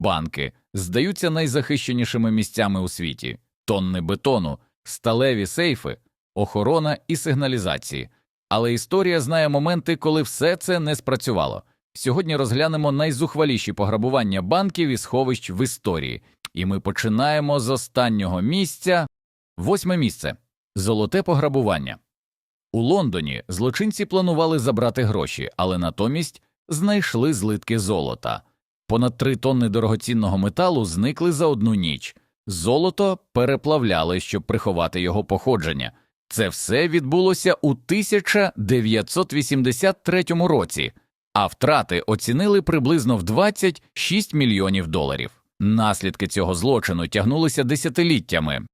банки здаються найзахищенішими місцями у світі, тонни бетону, сталеві сейфи, охорона і сигналізації. Але історія знає моменти, коли все це не спрацювало. Сьогодні розглянемо найзухваліші пограбування банків і сховищ в історії, і ми починаємо з останнього місця. Восьме місце золоте пограбування. У Лондоні злочинці планували забрати гроші, але натомість знайшли злитки золота. Понад три тонни дорогоцінного металу зникли за одну ніч. Золото переплавляли, щоб приховати його походження. Це все відбулося у 1983 році, а втрати оцінили приблизно в 26 мільйонів доларів. Наслідки цього злочину тягнулися десятиліттями.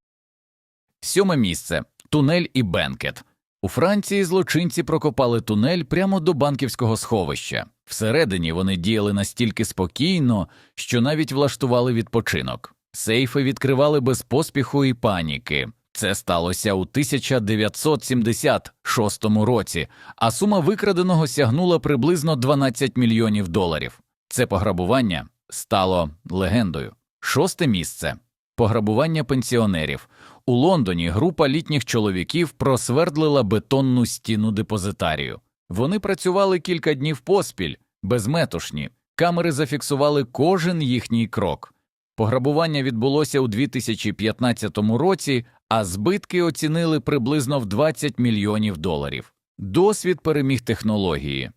Сьоме місце тунель і бенкет. У Франції злочинці прокопали тунель прямо до банківського сховища. Всередині вони діяли настільки спокійно, що навіть влаштували відпочинок. Сейфи відкривали без поспіху і паніки. Це сталося у 1976 році, а сума викраденого сягнула приблизно 12 мільйонів доларів. Це пограбування стало легендою. Шосте місце пограбування пенсіонерів. У Лондоні група літніх чоловіків просвердлила бетонну стіну депозитарію. Вони працювали кілька днів поспіль, безметушні, камери зафіксували кожен їхній крок. Пограбування відбулося у 2015 році, а збитки оцінили приблизно в 20 мільйонів доларів. Досвід переміг технології.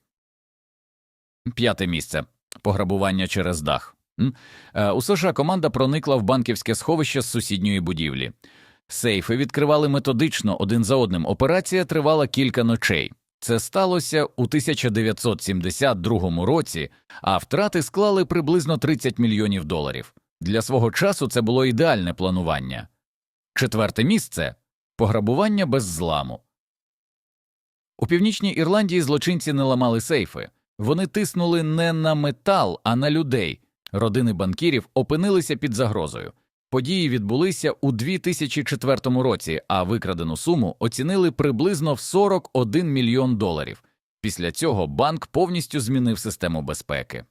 П'яте місце пограбування через дах. Е, У США команда проникла в банківське сховище з сусідньої будівлі. Сейфи відкривали методично один за одним. Операція тривала кілька ночей. Це сталося у 1972 році, а втрати склали приблизно 30 мільйонів доларів. Для свого часу це було ідеальне планування. Четверте місце пограбування без зламу. У північній Ірландії злочинці не ламали сейфи. Вони тиснули не на метал, а на людей. Родини банкірів опинилися під загрозою. Події відбулися у 2004 році, а викрадену суму оцінили приблизно в 41 мільйон доларів. Після цього банк повністю змінив систему безпеки.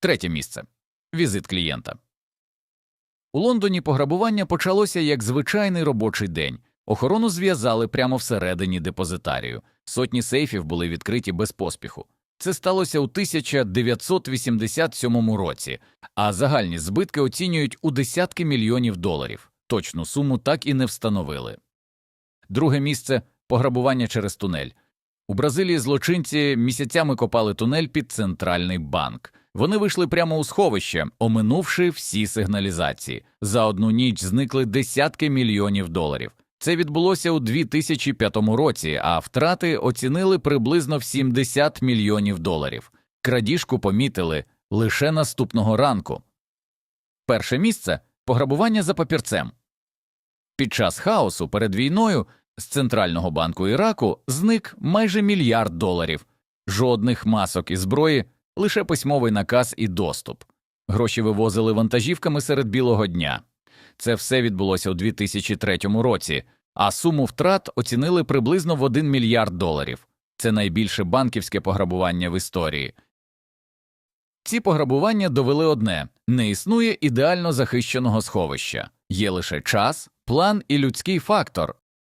Третє місце візит клієнта. У Лондоні пограбування почалося як звичайний робочий день. Охорону зв'язали прямо всередині депозитарію. Сотні сейфів були відкриті без поспіху. Це сталося у 1987 році, а загальні збитки оцінюють у десятки мільйонів доларів. Точну суму так і не встановили. Друге місце пограбування через тунель. У Бразилії злочинці місяцями копали тунель під центральний банк. Вони вийшли прямо у сховище, оминувши всі сигналізації. За одну ніч зникли десятки мільйонів доларів. Це відбулося у 2005 році, а втрати оцінили приблизно в 70 мільйонів доларів. Крадіжку помітили лише наступного ранку. Перше місце пограбування за папірцем. Під час хаосу перед війною з Центрального банку Іраку зник майже мільярд доларів, жодних масок і зброї, лише письмовий наказ і доступ. Гроші вивозили вантажівками серед білого дня. Це все відбулося у 2003 році, а суму втрат оцінили приблизно в 1 мільярд доларів. Це найбільше банківське пограбування в історії. Ці пограбування довели одне не існує ідеально захищеного сховища, є лише час, план і людський фактор,